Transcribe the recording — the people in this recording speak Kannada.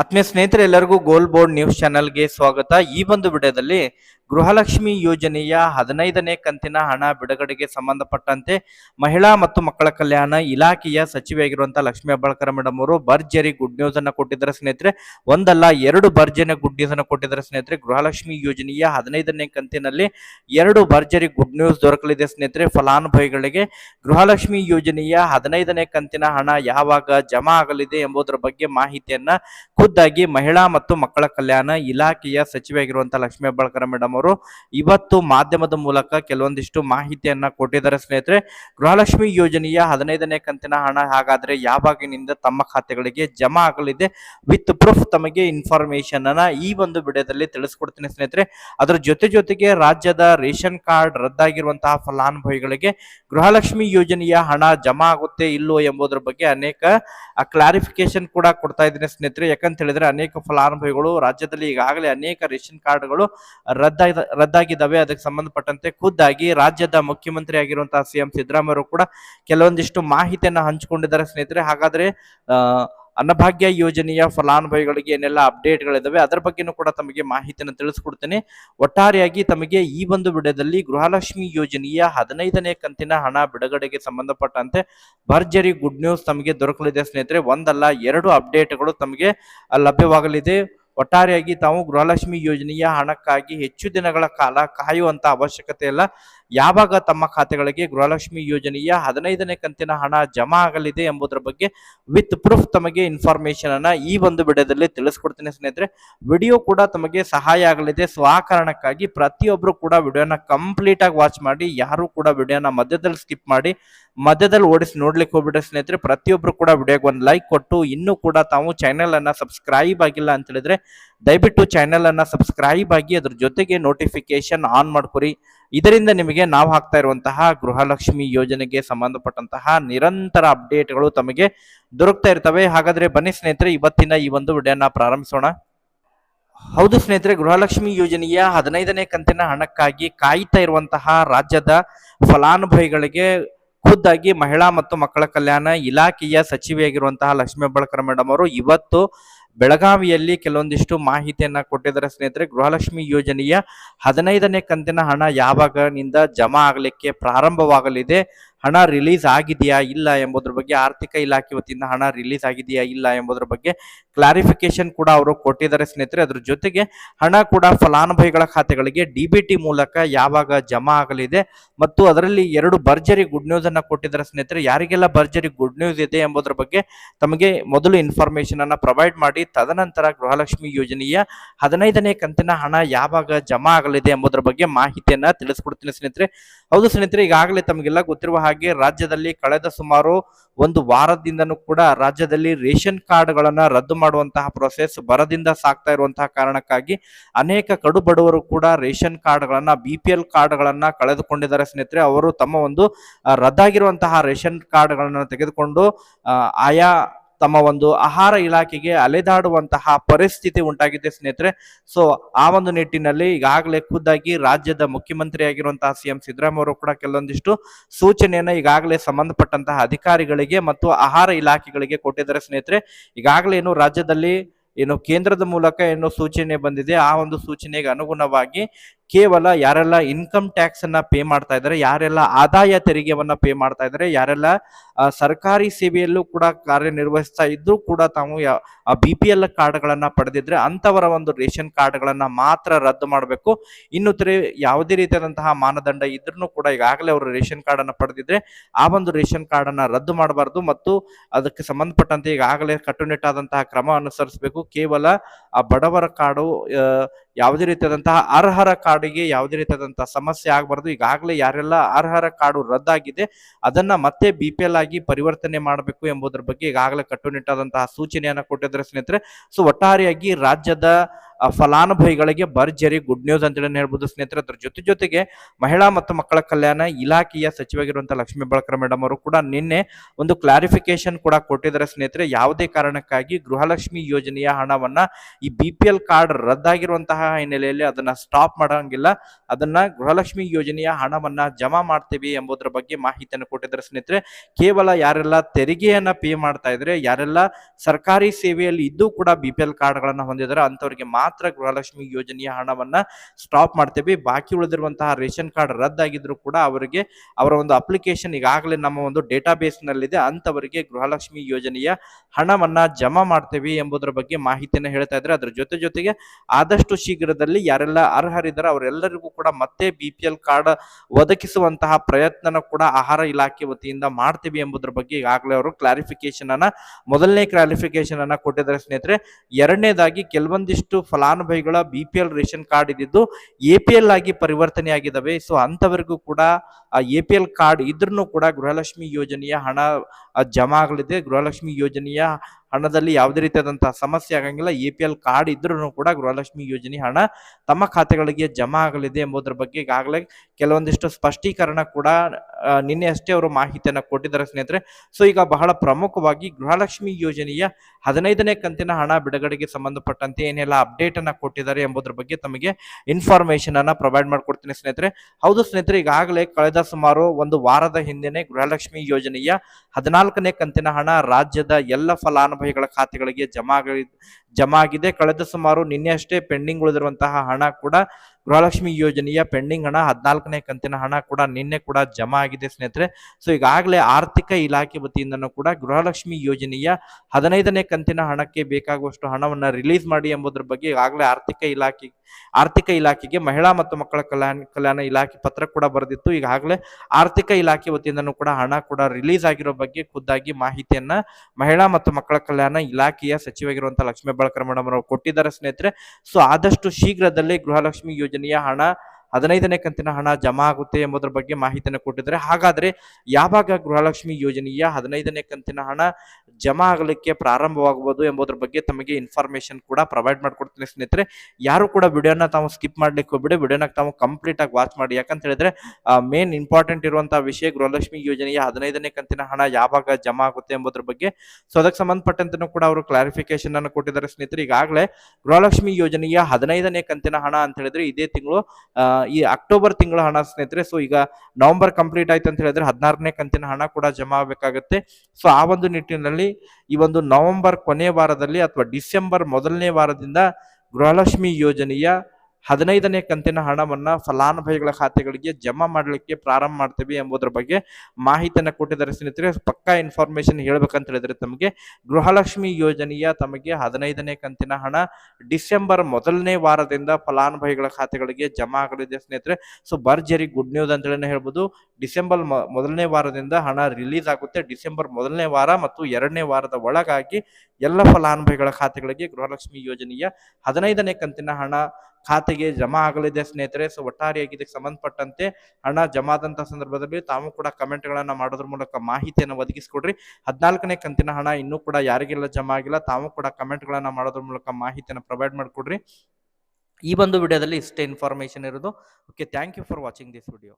ಆತ್ಮೀಯ ಸ್ನೇಹಿತರೆ, ಎಲ್ಲರಿಗೂ ಗೋಲ್ ಬೋರ್ಡ್ ನ್ಯೂಸ್ ಚಾನೆಲ್ಗೆ ಸ್ವಾಗತ. ಈ ಒಂದು ವಿಡಿಯೋದಲ್ಲಿ ಗೃಹಲಕ್ಷ್ಮಿ ಯೋಜನೆಯ ಹದಿನೈದನೇ ಕಂತಿನ ಹಣ ಬಿಡುಗಡೆಗೆ ಸಂಬಂಧಪಟ್ಟಂತೆ ಮಹಿಳಾ ಮತ್ತು ಮಕ್ಕಳ ಕಲ್ಯಾಣ ಇಲಾಖೆಯ ಸಚಿವೆಯಾಗಿರುವಂತಹ ಲಕ್ಷ್ಮೀ ಹೆಬ್ಬಾಳ್ಕರ್ ಮೇಡಮ್ ಅವರು ಭರ್ಜರಿ ಗುಡ್ ನ್ಯೂಸ್ ಅನ್ನ ಕೊಟ್ಟಿದ್ದಾರೆ ಸ್ನೇಹಿತರೆ. ಒಂದಲ್ಲ, ಎರಡು ಭರ್ಜರಿ ಗುಡ್ ನ್ಯೂಸ್ ಅನ್ನ ಕೊಟ್ಟಿದ್ದಾರೆ ಸ್ನೇಹಿತರೆ. ಗೃಹಲಕ್ಷ್ಮಿ ಯೋಜನೆಯ ಹದಿನೈದನೇ ಕಂತಿನಲ್ಲಿ ಎರಡು ಭರ್ಜರಿ ಗುಡ್ ನ್ಯೂಸ್ ದೊರಕಲಿದೆ ಸ್ನೇಹಿತರೆ. ಫಲಾನುಭವಿಗಳಿಗೆ ಗೃಹಲಕ್ಷ್ಮಿ ಯೋಜನೆಯ ಹದಿನೈದನೇ ಕಂತಿನ ಹಣ ಯಾವಾಗ ಜಮಾ ಆಗಲಿದೆ ಎಂಬುದರ ಬಗ್ಗೆ ಮಾಹಿತಿಯನ್ನ ಖುದ್ದಾಗಿ ಮಹಿಳಾ ಮತ್ತು ಮಕ್ಕಳ ಕಲ್ಯಾಣ ಇಲಾಖೆಯ ಸಚಿವೆಯಾಗಿರುವಂತಹ ಲಕ್ಷ್ಮೀ ಹೆಬ್ಬಾಳ್ಕರ್ ಮೇಡಮ್ ಅವರು ಇವತ್ತು ಮಾಧ್ಯಮದ ಮೂಲಕ ಕೆಲವೊಂದಿಷ್ಟು ಮಾಹಿತಿಯನ್ನ ಕೊಟ್ಟಿದ್ದಾರೆ. ಸ್ನೇಹಿತರೆ, ಗೃಹಲಕ್ಷ್ಮಿ ಯೋಜನೆಯ ಹದಿನೈದನೇ ಕಂತಿನ ಹಣ ಹಾಗಾದ್ರೆ ಯಾವಾಗಿನಿಂದ ತಮ್ಮ ಖಾತೆಗಳಿಗೆ ಜಮಾ ಆಗಲಿದೆ? ವಿತ್ ಪ್ರೂಫ್ ತಮಗೆ ಇನ್ಫಾರ್ಮೇಶನ್ ಅನ್ನ ಈ ಒಂದು ವಿಡಿಯೋದಲ್ಲಿ ತಿಳಿಸ್ಕೊಡ್ತೀನಿ. ಸ್ನೇಹಿತರೆ, ಅದರ ಜೊತೆ ಜೊತೆಗೆ ರಾಜ್ಯದ ರೇಷನ್ ಕಾರ್ಡ್ ರದ್ದಾಗಿರುವಂತಹ ಫಲಾನುಭವಿಗಳಿಗೆ ಗೃಹಲಕ್ಷ್ಮಿ ಯೋಜನೆಯ ಹಣ ಜಮಾ ಆಗುತ್ತೆ ಇಲ್ಲೋ ಎಂಬುದರ ಬಗ್ಗೆ ಅನೇಕ ಕ್ಲಾರಿಫಿಕೇಶನ್ ಕೂಡ ಕೊಡ್ತಾ ಇದ್ದೀನಿ. ಸ್ನೇಹಿತರೆ ಯಾಕಂತ ಹೇಳಿದ್ರೆ ಅನೇಕ ಫಲಾನುಭವಿಗಳು ರಾಜ್ಯದಲ್ಲಿ ಈಗಾಗಲೇ ಅನೇಕ ರೇಷನ್ ಕಾರ್ಡ್ಗಳು ರದ್ದಾಗಿ, ರದ್ದಾಗಿದ್ದಾವೆ. ಅದಕ್ಕೆ ಸಂಬಂಧಪಟ್ಟಂತೆ ಖುದ್ದಾಗಿ ರಾಜ್ಯದ ಮುಖ್ಯಮಂತ್ರಿ ಆಗಿರುವಂತಹ ಸಿಎಂ ಸಿದ್ದರಾಮಯ್ಯ ಕೂಡ ಕೆಲವೊಂದಿಷ್ಟು ಮಾಹಿತಿಯನ್ನ ಹಂಚಿಕೊಂಡಿದ್ದಾರೆ. ಸ್ನೇಹಿತರೆ, ಹಾಗಾದ್ರೆ, ಆ ಅನ್ನಭಾಗ್ಯ ಯೋಜನೆಯ ಫಲಾನುಭವಿಗಳಿಗೆ ಏನೆಲ್ಲ ಅಪ್ಡೇಟ್ಗಳಿದ್ದಾವೆ ಅದರ ಬಗ್ಗೆನೂ ಕೂಡ ತಮಗೆ ಮಾಹಿತಿಯನ್ನು ತಿಳಿಸ್ಕೊಡ್ತೇನೆ. ಒಟ್ಟಾರೆಯಾಗಿ ತಮಗೆ ಈ ಒಂದು ವಿಡಿಯೋದಲ್ಲಿ ಗೃಹಲಕ್ಷ್ಮಿ ಯೋಜನೆಯ ಹದಿನೈದನೇ ಕಂತಿನ ಹಣ ಬಿಡುಗಡೆಗೆ ಸಂಬಂಧಪಟ್ಟಂತೆ ಭರ್ಜರಿ ಗುಡ್ ನ್ಯೂಸ್ ತಮಗೆ ದೊರಕಲಿದೆ ಸ್ನೇಹಿತರೆ. ಒಂದಲ್ಲ, ಎರಡು ಅಪ್ಡೇಟ್ಗಳು ತಮಗೆ ಲಭ್ಯವಾಗಲಿದೆ. ಒಟ್ಟಾರೆಯಾಗಿ ತಾವು ಗೃಹಲಕ್ಷ್ಮಿ ಯೋಜನೆಯ ಹಣಕ್ಕಾಗಿ ಹೆಚ್ಚು ದಿನಗಳ ಕಾಲ ಕಾಯುವಂತ ಅವಶ್ಯಕತೆ ಇಲ್ಲ. ಯಾವಾಗ ತಮ್ಮ ಖಾತೆಗಳಿಗೆ ಗೃಹಲಕ್ಷ್ಮಿ ಯೋಜನೆಯ ಹದಿನೈದನೇ ಕಂತಿನ ಹಣ ಜಮಾ ಆಗಲಿದೆ ಎಂಬುದರ ಬಗ್ಗೆ ವಿತ್ ಪ್ರೂಫ್ ತಮಗೆ ಇನ್ಫಾರ್ಮೇಶನ್ ಅನ್ನ ಈ ಒಂದು ವಿಡಿಯೋದಲ್ಲಿ ತಿಳಿಸ್ಕೊಡ್ತೀನಿ ಸ್ನೇಹಿತರೆ. ವಿಡಿಯೋ ಕೂಡ ತಮಗೆ ಸಹಾಯ ಆಗಲಿದೆ. ಸೊ ಆ ಕಾರಣಕ್ಕಾಗಿ ಪ್ರತಿಯೊಬ್ಬರು ಕೂಡ ವಿಡಿಯೋನ ಕಂಪ್ಲೀಟ್ ಆಗಿ ವಾಚ್ ಮಾಡಿ, ಯಾರು ಕೂಡ ವಿಡಿಯೋನ ಮಧ್ಯದಲ್ಲಿ ಸ್ಕಿಪ್ ಮಾಡಿ, ಮಧ್ಯದಲ್ಲಿ ಓಡಿಸಿ ನೋಡ್ಲಿಕ್ಕೆ ಹೋಗ್ಬಿಟ್ರೆ ಸ್ನೇಹಿತರೆ ಪ್ರತಿಯೊಬ್ಬರು ಕೂಡ ವಿಡಿಯೋಗೆ ಒಂದು ಲೈಕ್ ಕೊಟ್ಟು, ಇನ್ನೂ ಕೂಡ ತಾವು ಚಾನೆಲ್ ಅನ್ನ ಸಬ್ಸ್ಕ್ರೈಬ್ ಆಗಿಲ್ಲ ಅಂತ ಹೇಳಿದ್ರೆ ದಯವಿಟ್ಟು ಚಾನೆಲ್ ಅನ್ನ ಸಬ್ಸ್ಕ್ರೈಬ್ ಆಗಿ ಅದ್ರ ಜೊತೆಗೆ ನೋಟಿಫಿಕೇಶನ್ ಆನ್ ಮಾಡ್ಕೊರಿ. ಇದರಿಂದ ನಿಮಗೆ ನಾವು ಹಾಕ್ತಾ ಇರುವಂತಹ ಗೃಹಲಕ್ಷ್ಮಿ ಯೋಜನೆಗೆ ಸಂಬಂಧಪಟ್ಟಂತಹ ನಿರಂತರ ಅಪ್ಡೇಟ್ಗಳು ತಮಗೆ ದೊರಕ್ತಾ ಇರ್ತವೆ. ಹಾಗಾದ್ರೆ ಬನ್ನಿ ಸ್ನೇಹಿತರೆ, ಇವತ್ತಿನ ಈ ಒಂದು ವಿಡಿಯೋನ ಪ್ರಾರಂಭಿಸೋಣ. ಹೌದು ಸ್ನೇಹಿತರೆ, ಗೃಹಲಕ್ಷ್ಮಿ ಯೋಜನೆಯ ಹದಿನೈದನೇ ಕಂತಿನ ಹಣಕ್ಕಾಗಿ ಕಾಯ್ತಾ ಇರುವಂತಹ ರಾಜ್ಯದ ಫಲಾನುಭವಿಗಳಿಗೆ ಖುದ್ದಾಗಿ ಮಹಿಳಾ ಮತ್ತು ಮಕ್ಕಳ ಕಲ್ಯಾಣ ಇಲಾಖೆಯ ಸಚಿವೆಯಾಗಿರುವಂತಹ ಲಕ್ಷ್ಮೀ ಹೆಬ್ಬಾಳ್ಕರ್ ಮೇಡಮ್ ಅವರು ಇವತ್ತು ಬೆಳಗಾವಿಯಲ್ಲಿ ಕೆಲವೊಂದಿಷ್ಟು ಮಾಹಿತಿಯನ್ನ ಕೊಟ್ಟಿದ್ದಾರೆ ಸ್ನೇಹಿತರೆ. ಗೃಹಲಕ್ಷ್ಮಿ ಯೋಜನೆಯ ಹದಿನೈದನೇ ಕಂತಿನ ಹಣ ಯಾವಾಗನಿಂದ ಜಮಾ ಆಗಲಿಕ್ಕೆ ಪ್ರಾರಂಭವಾಗಲಿದೆ? ಹಣ ರಿಲೀಸ್ ಆಗಿದೆಯಾ ಇಲ್ಲ ಎಂಬುದ್ರ ಬಗ್ಗೆ ಆರ್ಥಿಕ ಇಲಾಖೆ ವತಿಯಿಂದ ಹಣ ರಿಲೀಸ್ ಆಗಿದೆಯಾ ಇಲ್ಲ ಎಂಬುದರ ಬಗ್ಗೆ ಕ್ಲಾರಿಫಿಕೇಶನ್ ಕೂಡ ಅವರು ಕೊಟ್ಟಿದ್ದಾರೆ ಸ್ನೇಹಿತರೆ. ಅದ್ರ ಜೊತೆಗೆ ಹಣ ಕೂಡ ಫಲಾನುಭವಿಗಳ ಖಾತೆಗಳಿಗೆ ಡಿ ಬಿ ಟಿ ಮೂಲಕ ಯಾವಾಗ ಜಮಾ ಆಗಲಿದೆ ಮತ್ತು ಅದರಲ್ಲಿ ಎರಡು ಭರ್ಜರಿ ಗುಡ್ ನ್ಯೂಸ್ ಅನ್ನ ಕೊಟ್ಟಿದ್ದಾರೆ ಸ್ನೇಹಿತರೆ. ಯಾರಿಗೆಲ್ಲ ಭರ್ಜರಿ ಗುಡ್ ನ್ಯೂಸ್ ಇದೆ ಎಂಬುದರ ಬಗ್ಗೆ ತಮಗೆ ಮೊದಲು ಇನ್ಫಾರ್ಮೇಶನ್ ಅನ್ನ ಪ್ರೊವೈಡ್ ಮಾಡಿ, ತದನಂತರ ಗೃಹಲಕ್ಷ್ಮಿ ಯೋಜನೆಯ ಹದಿನೈದನೇ ಕಂತಿನ ಹಣ ಯಾವಾಗ ಜಮಾ ಆಗಲಿದೆ ಎಂಬುದರ ಬಗ್ಗೆ ಮಾಹಿತಿಯನ್ನ ತಿಳಿಸ್ಕೊಡ್ತೀನಿ ಸ್ನೇಹಿತರೆ. ಹೌದು ಸ್ನೇಹಿತರೆ, ಈಗಾಗಲೇ ತಮಗೆಲ್ಲ ಗೊತ್ತಿರುವ ಹಾಗೆ ರಾಜ್ಯದಲ್ಲಿ ಕಳೆದ ಸುಮಾರು ಒಂದು ವಾರದಿಂದನೂ ಕೂಡ ರಾಜ್ಯದಲ್ಲಿ ರೇಷನ್ ಕಾರ್ಡ್ಗಳನ್ನು ರದ್ದು ಮಾಡುವಂತಹ ಪ್ರೊಸೆಸ್ ಬರದಿಂದ ಸಾಗ್ತಾ ಇರುವಂತಹ ಕಾರಣಕ್ಕಾಗಿ ಅನೇಕ ಕಡು ಬಡವರು ಕೂಡ ರೇಷನ್ ಕಾರ್ಡ್ಗಳನ್ನು ಬಿ ಪಿ ಎಲ್ ಕಾರ್ಡ್ಗಳನ್ನ ಕಳೆದುಕೊಂಡಿದ್ದಾರೆ ಸ್ನೇಹಿತರೆ. ಅವರು ತಮ್ಮ ಒಂದು ರದ್ದಾಗಿರುವಂತಹ ರೇಷನ್ ಕಾರ್ಡ್ಗಳನ್ನು ತೆಗೆದುಕೊಂಡು ಆಯಾ ತಮ್ಮ ಒಂದು ಆಹಾರ ಇಲಾಖೆಗೆ ಅಲೆದಾಡುವಂತಹ ಪರಿಸ್ಥಿತಿ ಉಂಟಾಗಿದೆ ಸ್ನೇಹಿತರೆ. ಸೊ ಆ ಒಂದು ನಿಟ್ಟಿನಲ್ಲಿ ಈಗಾಗಲೇ ಖುದ್ದಾಗಿ ರಾಜ್ಯದ ಮುಖ್ಯಮಂತ್ರಿ ಆಗಿರುವಂತಹ ಸಿಎಂ ಸಿದ್ದರಾಮಯ್ಯ ಅವರು ಕೂಡ ಕೆಲವೊಂದಿಷ್ಟು ಸೂಚನೆಯನ್ನು ಈಗಾಗಲೇ ಸಂಬಂಧಪಟ್ಟಂತಹ ಅಧಿಕಾರಿಗಳಿಗೆ ಮತ್ತು ಆಹಾರ ಇಲಾಖೆಗಳಿಗೆ ಕೊಟ್ಟಿದ್ದಾರೆ ಸ್ನೇಹಿತರೆ. ಈಗಾಗಲೇ ಏನು ರಾಜ್ಯದಲ್ಲಿ ಏನು ಕೇಂದ್ರದ ಮೂಲಕ ಏನು ಸೂಚನೆ ಬಂದಿದೆ, ಆ ಒಂದು ಸೂಚನೆಗೆ ಅನುಗುಣವಾಗಿ ಕೇವಲ ಯಾರೆಲ್ಲ ಇನ್ಕಮ್ ಟ್ಯಾಕ್ಸ್ ಅನ್ನ ಪೇ ಮಾಡ್ತಾ ಇದ್ದಾರೆ, ಯಾರೆಲ್ಲ ಆದಾಯ ತೆರಿಗೆವನ್ನ ಪೇ ಮಾಡ್ತಾ ಇದ್ದಾರೆ, ಯಾರೆಲ್ಲ ಸರ್ಕಾರಿ ಸೇವೆಯಲ್ಲೂ ಕೂಡ ಕಾರ್ಯನಿರ್ವಹಿಸ್ತಾ ಇದ್ರೂ ಕೂಡ ತಾವು ಬಿ ಪಿ ಎಲ್ ಕಾರ್ಡ್ಗಳನ್ನ ಪಡೆದಿದ್ರೆ ಅಂತವರ ಒಂದು ರೇಷನ್ ಕಾರ್ಡ್ಗಳನ್ನ ಮಾತ್ರ ರದ್ದು ಮಾಡಬೇಕು. ಇನ್ನು ಯಾವುದೇ ರೀತಿಯಾದಂತಹ ಮಾನದಂಡ ಇದ್ರೂ ಕೂಡ ಈಗಾಗಲೇ ಅವರು ರೇಷನ್ ಕಾರ್ಡ್ ಅನ್ನ ಪಡೆದಿದ್ರೆ ಆ ಒಂದು ರೇಷನ್ ಕಾರ್ಡ್ ಅನ್ನ ರದ್ದು ಮಾಡಬಾರದು ಮತ್ತು ಅದಕ್ಕೆ ಸಂಬಂಧಪಟ್ಟಂತೆ ಈಗಾಗಲೇ ಕಟ್ಟುನಿಟ್ಟಾದಂತಹ ಕ್ರಮ ಅನುಸರಿಸಬೇಕು. ಕೇವಲ ಆ ಬಡವರ ಕಾರ್ಡು ಯಾವುದೇ ರೀತಿಯಾದಂತಹ ಅರ್ಹರ ಕಾರ್ಡಿಗೆ ಯಾವುದೇ ರೀತಿಯಾದಂತಹ ಸಮಸ್ಯೆ ಆಗಬಾರ್ದು. ಈಗಾಗಲೇ ಯಾರೆಲ್ಲ ಅರ್ಹರ ಕಾರ್ಡು ರದ್ದಾಗಿದೆ, ಅದನ್ನ ಮತ್ತೆ ಬಿ ಆಗಿ ಪರಿವರ್ತನೆ ಮಾಡಬೇಕು ಎಂಬುದರ ಬಗ್ಗೆ ಈಗಾಗಲೇ ಕಟ್ಟುನಿಟ್ಟಾದಂತಹ ಸೂಚನೆಯನ್ನು ಕೊಟ್ಟಿದ್ದಾರೆ ಸ್ನೇಹಿತರೆ. ಸೊ, ಒಟ್ಟಾರೆಯಾಗಿ ರಾಜ್ಯದ ಫಲಾನುಭವಿಗಳಿಗೆ ಭರ್ಜರಿ ಗುಡ್ ನ್ಯೂಸ್ ಅಂತೇಳಿ ಹೇಳ್ಬೋದು ಸ್ನೇಹಿತರೆ, ಅದ್ರ ಜೊತೆ ಜೊತೆಗೆ ಮಹಿಳಾ ಮತ್ತು ಮಕ್ಕಳ ಕಲ್ಯಾಣ ಇಲಾಖೆಯ ಸಚಿವರಾಗಿರುವಂತಹ ಲಕ್ಷ್ಮೀ ಬಳಕರ ಮೇಡಮ್ ಅವರು ಕೂಡ ನಿನ್ನೆ ಒಂದು ಕ್ಲಾರಿಫಿಕೇಶನ್ ಕೂಡ ಕೊಟ್ಟಿದ್ದಾರೆ ಸ್ನೇಹಿತರೆ. ಯಾವುದೇ ಕಾರಣಕ್ಕಾಗಿ ಗೃಹಲಕ್ಷ್ಮಿ ಯೋಜನೆಯ ಹಣವನ್ನ ಈ ಬಿ ಪಿ ಎಲ್ ಕಾರ್ಡ್ ರದ್ದಾಗಿರುವಂತಹ ಹಿನ್ನೆಲೆಯಲ್ಲಿ ಅದನ್ನ ಸ್ಟಾಪ್ ಮಾಡಂಗಿಲ್ಲ. ಅದನ್ನ ಗೃಹಲಕ್ಷ್ಮಿ ಯೋಜನೆಯ ಹಣವನ್ನ ಜಮಾ ಮಾಡ್ತೀವಿ ಎಂಬುದರ ಬಗ್ಗೆ ಮಾಹಿತಿಯನ್ನು ಕೊಟ್ಟಿದ್ದಾರೆ ಸ್ನೇಹಿತರೆ. ಕೇವಲ ಯಾರೆಲ್ಲ ತೆರಿಗೆಯನ್ನ ಪೇ ಮಾಡ್ತಾ ಇದ್ರೆ, ಯಾರೆಲ್ಲ ಸರ್ಕಾರಿ ಸೇವೆಯಲ್ಲಿ ಇದ್ದು ಕೂಡ ಬಿ ಪಿ ಎಲ್ ಕಾರ್ಡ್ಗಳನ್ನ ಹೊಂದಿದ್ದಾರೆ ಅಂತವರಿಗೆ ಮಾತ್ರ ಗೃಹಲಕ್ಷ್ಮಿ ಯೋಜನೆಯ ಹಣವನ್ನ ಸ್ಟಾಪ್ ಮಾಡ್ತೇವೆ. ಬಾಕಿ ಉಳಿದಿರುವಂತಹ ರೇಷನ್ ಕಾರ್ಡ್ ರದ್ದಾಗಿದ್ರು ಕೂಡ ಅವರಿಗೆ ಅವರ ಒಂದು ಅಪ್ಲಿಕೇಶನ್ ಈಗಾಗಲೇ ನಮ್ಮ ಒಂದು ಡೇಟಾ ಬೇಸ್ ನಲ್ಲಿದೆ. ಅಂತವರಿಗೆ ಗೃಹಲಕ್ಷ್ಮಿ ಯೋಜನೆಯ ಹಣವನ್ನ ಜಮಾ ಮಾಡ್ತೇವೆ ಎಂಬುದರ ಬಗ್ಗೆ ಮಾಹಿತಿಯನ್ನು ಹೇಳ್ತಾ ಇದ್ದಾರೆ ಅದ್ರ ಜೊತೆ ಜೊತೆಗೆ ಆದಷ್ಟು ಶೀಘ್ರದಲ್ಲಿ ಯಾರೆಲ್ಲ ಅರ್ಹರಿದ್ದಾರೆ ಅವರೆಲ್ಲರಿಗೂ ಕೂಡ ಮತ್ತೆ ಬಿ ಪಿ ಎಲ್ ಕಾರ್ಡ್ ಒದಗಿಸುವಂತಹ ಪ್ರಯತ್ನನ ಕೂಡ ಆಹಾರ ಇಲಾಖೆ ವತಿಯಿಂದ ಮಾಡ್ತೀವಿ ಎಂಬುದರ ಬಗ್ಗೆ ಈಗಾಗಲೇ ಅವರು ಕ್ಲಾರಿಫಿಕೇಶನ್ ಅನ್ನ, ಮೊದಲನೇ ಕ್ಲಾರಿಫಿಕೇಶನ್ ಅನ್ನ ಕೊಟ್ಟಿದ್ದಾರೆ ಸ್ನೇಹಿತರೆ. ಎರಡನೇದಾಗಿ ಕೆಲವೊಂದಿಷ್ಟು ಫಲಾನುಭವಿಗಳ B P L ration card ಇದ್ದಿದ್ದು ಎ ಪಿ ಎಲ್ ಆಗಿ ಪರಿವರ್ತನೆ ಆಗಿದ್ದಾವೆ ಸೊ ಅಂತವರಿಗೂ ಕೂಡ ಎ ಪಿ ಎಲ್ ಕಾರ್ಡ್ ಇದ್ರೂ ಕೂಡ ಗೃಹಲಕ್ಷ್ಮಿ ಯೋಜನೆಯ ಹಣ ಜಮಾ ಆಗಲಿದೆ. ಗೃಹಲಕ್ಷ್ಮಿ ಯೋಜನೆಯ ಹಣದಲ್ಲಿ ಯಾವುದೇ ರೀತಿಯಾದಂತಹ ಸಮಸ್ಯೆ ಆಗಂಗಿಲ್ಲ. ಎ ಪಿ ಎಲ್ ಕಾರ್ಡ್ ಇದ್ರೂ ಕೂಡ ಗೃಹಲಕ್ಷ್ಮಿ ಯೋಜನೆ ಹಣ ತಮ್ಮ ಖಾತೆಗಳಿಗೆ ಜಮಾ ಆಗಲಿದೆ ಎಂಬುದರ ಬಗ್ಗೆ ಈಗಾಗಲೇ ಕೆಲವೊಂದಿಷ್ಟು ಸ್ಪಷ್ಟೀಕರಣ ಕೂಡ ನಿನ್ನೆ ಅಷ್ಟೇ ಅವರು ಮಾಹಿತಿಯನ್ನು ಕೊಟ್ಟಿದ್ದಾರೆ ಸ್ನೇಹಿತರೆ. ಸೊ, ಈಗ ಬಹಳ ಪ್ರಮುಖವಾಗಿ ಗೃಹಲಕ್ಷ್ಮಿ ಯೋಜನೆಯ ಹದಿನೈದನೇ ಕಂತಿನ ಹಣ ಬಿಡುಗಡೆಗೆ ಸಂಬಂಧಪಟ್ಟಂತೆ ಏನೆಲ್ಲ ಅಪ್ಡೇಟ್ ಅನ್ನ ಕೊಟ್ಟಿದ್ದಾರೆ ಎಂಬುದರ ಬಗ್ಗೆ ತಮಗೆ ಇನ್ಫಾರ್ಮೇಶನ್ ಅನ್ನ ಪ್ರೊವೈಡ್ ಮಾಡಿಕೊಡ್ತೀನಿ ಸ್ನೇಹಿತರೆ. ಹೌದು ಸ್ನೇಹಿತರೆ, ಈಗಾಗಲೇ ಕಳೆದ ಸುಮಾರು ಒಂದು ವಾರದ ಹಿಂದೆನೆ ಗೃಹಲಕ್ಷ್ಮಿ ಯೋಜನೆಯ ಹದಿನಾಲ್ಕನೇ ಕಂತಿನ ಹಣ ರಾಜ್ಯದ ಎಲ್ಲ ಫಲಾನುಭವಿಗಳ ಖಾತೆಗಳಿಗೆ ಜಮಾ ಜಮಾ ಆಗಿದೆ ಕಳೆದ ಸುಮಾರು ನಿನ್ನೆ ಅಷ್ಟೇ ಪೆಂಡಿಂಗ್ ಉಳಿದಿರುವಂತಹ ಹಣ ಕೂಡ ಗೃಹಲಕ್ಷ್ಮಿ ಯೋಜನೆಯ ಪೆಂಡಿಂಗ್ ಹಣ ಹದಿನಾಲ್ಕನೇ ಕಂತಿನ ಹಣ ಕೂಡ ನಿನ್ನೆ ಕೂಡ ಜಮಾ ಆಗಿದೆ ಸ್ನೇಹಿತರೆ. ಸೊ ಈಗಾಗಲೇ ಆರ್ಥಿಕ ಇಲಾಖೆ ವತಿಯಿಂದನೂ ಕೂಡ ಗೃಹಲಕ್ಷ್ಮಿ ಯೋಜನೆಯ ಹದಿನೈದನೇ ಕಂತಿನ ಹಣಕ್ಕೆ ಬೇಕಾಗುವಷ್ಟು ಹಣವನ್ನು ರಿಲೀಸ್ ಮಾಡಿ ಎಂಬುದರ ಬಗ್ಗೆ ಈಗಾಗಲೇ ಆರ್ಥಿಕ ಇಲಾಖೆ, ಆರ್ಥಿಕ ಇಲಾಖೆಗೆ ಮಹಿಳಾ ಮತ್ತು ಮಕ್ಕಳ ಕಲ್ಯಾಣ ಕಲ್ಯಾಣ ಇಲಾಖೆ ಪತ್ರ ಕೂಡ ಬರೆದಿತ್ತು. ಈಗಾಗಲೇ ಆರ್ಥಿಕ ಇಲಾಖೆ ವತಿಯಿಂದನೂ ಕೂಡ ಹಣ ಕೂಡ ರಿಲೀಸ್ ಆಗಿರೋ ಬಗ್ಗೆ ಖುದ್ದಾಗಿ ಮಾಹಿತಿಯನ್ನ ಮಹಿಳಾ ಮತ್ತು ಮಕ್ಕಳ ಕಲ್ಯಾಣ ಇಲಾಖೆಯ ಸಚಿವರಾಗಿರುವಂತಹ ಲಕ್ಷ್ಮೀ ಬಳಕರ ಮೇಡಮ್ ಅವರು ಕೊಟ್ಟಿದ್ದಾರೆ ಸ್ನೇಹಿತರೆ. ಸೊ ಆದಷ್ಟು ಶೀಘ್ರದಲ್ಲೇ ಗೃಹಲಕ್ಷ್ಮಿ ಯೋಜನೆಯ ಹಣ ಹದಿನೈದನೇ ಕಂತಿನ ಹಣ ಜಮಾ ಆಗುತ್ತೆ ಎಂಬುದರ ಬಗ್ಗೆ ಮಾಹಿತಿಯನ್ನು ಕೊಟ್ಟಿದ್ದಾರೆ. ಹಾಗಾದ್ರೆ ಯಾವಾಗ ಗೃಹಲಕ್ಷ್ಮಿ ಯೋಜನೆಯ ಹದಿನೈದನೇ ಕಂತಿನ ಹಣ ಜಮಾ ಆಗಲಿಕ್ಕೆ ಪ್ರಾರಂಭವಾಗಬಹುದು ಎಂಬುದರ ಬಗ್ಗೆ ತಮಗೆ ಇನ್ಫಾರ್ಮೇಶನ್ ಕೂಡ ಪ್ರೊವೈಡ್ ಮಾಡ್ಕೊಡ್ತೀನಿ ಸ್ನೇಹಿತರೆ. ಯಾರು ಕೂಡ ವಿಡಿಯೋನ ತಾವು ಸ್ಕಿಪ್ ಮಾಡ್ಲಿಕ್ಕೆ ಹೋಗ್ಬಿಡಿ, ವಿಡಿಯೋನ ತಾವು ಕಂಪ್ಲೀಟ್ ಆಗಿ ವಾಚ್ ಮಾಡಿ. ಯಾಕಂತ ಹೇಳಿದ್ರೆ ಮೇನ್ ಇಂಪಾರ್ಟೆಂಟ್ ಇರುವಂತಹ ವಿಷಯ ಗೃಹಲಕ್ಷ್ಮಿ ಯೋಜನೆಯ ಹದಿನೈದನೇ ಕಂತಿನ ಹಣ ಯಾವಾಗ ಜಮಾ ಆಗುತ್ತೆ ಎಂಬುದರ ಬಗ್ಗೆ. ಸೊ ಅದಕ್ಕೆ ಸಂಬಂಧಪಟ್ಟಂತೆ ಕೂಡ ಅವರು ಕ್ಲಾರಿಫಿಕೇಶನ್ ಅನ್ನು ಕೊಟ್ಟಿದ್ದಾರೆ ಸ್ನೇಹಿತರೆ. ಈಗಾಗಲೇ ಗೃಹಲಕ್ಷ್ಮಿ ಯೋಜನೆಯ ಹದಿನೈದನೇ ಕಂತಿನ ಹಣ ಅಂತ ಹೇಳಿದ್ರೆ ಇದೇ ತಿಂಗಳು ಈ ಅಕ್ಟೋಬರ್ ತಿಂಗಳ ಹಣ ಸ್ನೇಹಿತರೆ ಸೊ ಈಗ ನವೆಂಬರ್ ಕಂಪ್ಲೀಟ್ ಆಯ್ತು ಅಂತ ಹೇಳಿದ್ರೆ ಹದಿನಾರನೇ ಕಂತಿನ ಹಣ ಕೂಡ ಜಮಾ ಆಗಬೇಕಾಗುತ್ತೆ. ಸೊ ಆ ಒಂದು ನಿಟ್ಟಿನಲ್ಲಿ ಈ ಒಂದು ನವೆಂಬರ್ ಕೊನೆಯ ವಾರದಲ್ಲಿ ಅಥವಾ ಡಿಸೆಂಬರ್ ಮೊದಲನೇ ವಾರದಿಂದ ಗೃಹಲಕ್ಷ್ಮಿ ಯೋಜನೆಯ ಹದಿನೈದನೇ ಕಂತಿನ ಹಣವನ್ನು ಫಲಾನುಭವಿಗಳ ಖಾತೆಗಳಿಗೆ ಜಮಾ ಮಾಡಲಿಕ್ಕೆ ಪ್ರಾರಂಭ ಮಾಡ್ತೀವಿ ಎಂಬುದರ ಬಗ್ಗೆ ಮಾಹಿತಿಯನ್ನು ಕೊಟ್ಟಿದ್ದಾರೆ ಸ್ನೇಹಿತರೆ. ಪಕ್ಕಾ ಇನ್ಫಾರ್ಮೇಶನ್ ಹೇಳ್ಬೇಕಂತ ಹೇಳಿದ್ರೆ ತಮಗೆ ಗೃಹಲಕ್ಷ್ಮಿ ಯೋಜನೆಯ ತಮಗೆ ಹದಿನೈದನೇ ಕಂತಿನ ಹಣ ಡಿಸೆಂಬರ್ ಮೊದಲನೇ ವಾರದಿಂದ ಫಲಾನುಭವಿಗಳ ಖಾತೆಗಳಿಗೆ ಜಮಾ ಆಗಲಿದೆ ಸ್ನೇಹಿತರೆ. ಸೊ ಭರ್ಜರಿ ಗುಡ್ ನ್ಯೂಸ್ ಅಂತ ಹೇಳಿ ಹೇಳ್ಬೋದು. ಡಿಸೆಂಬರ್ ಮೊದಲನೇ ವಾರದಿಂದ ಹಣ ರಿಲೀಸ್ ಆಗುತ್ತೆ. ಡಿಸೆಂಬರ್ ಮೊದಲನೇ ವಾರ ಮತ್ತು ಎರಡನೇ ವಾರದ ಒಳಗಾಗಿ ಎಲ್ಲ ಫಲಾನುಭವಿಗಳ ಖಾತೆಗಳಿಗೆ ಗೃಹಲಕ್ಷ್ಮಿ ಯೋಜನೆಯ ಹದಿನೈದನೇ ಕಂತಿನ ಹಣ ಖಾತೆಗೆ ಜಮಾ ಆಗಲಿದೆ ಸ್ನೇಹಿತರೆ ಸೊ ಒಟ್ಟಾರೆಯಾಗಿ ಇದಕ್ಕೆ ಸಂಬಂಧಪಟ್ಟಂತೆ ಹಣ ಜಮಾದಂತ ಸಂದರ್ಭದಲ್ಲಿ ತಾವು ಕೂಡ ಕಮೆಂಟ್ಗಳನ್ನ ಮಾಡೋದ್ರ ಮೂಲಕ ಮಾಹಿತಿಯನ್ನು ಒದಗಿಸ್ಕೊಡ್ರಿ. ಹದಿನಾಲ್ಕನೇ ಕಂತಿನ ಹಣ ಇನ್ನೂ ಕೂಡ ಯಾರಿಗೆಲ್ಲ ಜಮಾ ಆಗಿಲ್ಲ, ತಾವು ಕೂಡ ಕಮೆಂಟ್ಗಳನ್ನ ಮಾಡೋದ್ರ ಮೂಲಕ ಮಾಹಿತಿಯನ್ನು ಪ್ರೊವೈಡ್ ಮಾಡಿಕೊಡ್ರಿ. ಈ ಒಂದು ವಿಡಿಯೋದಲ್ಲಿ ಇಷ್ಟೇ ಇನ್ಫಾರ್ಮೇಶನ್ ಇರೋದು. Okay thank you for watching this video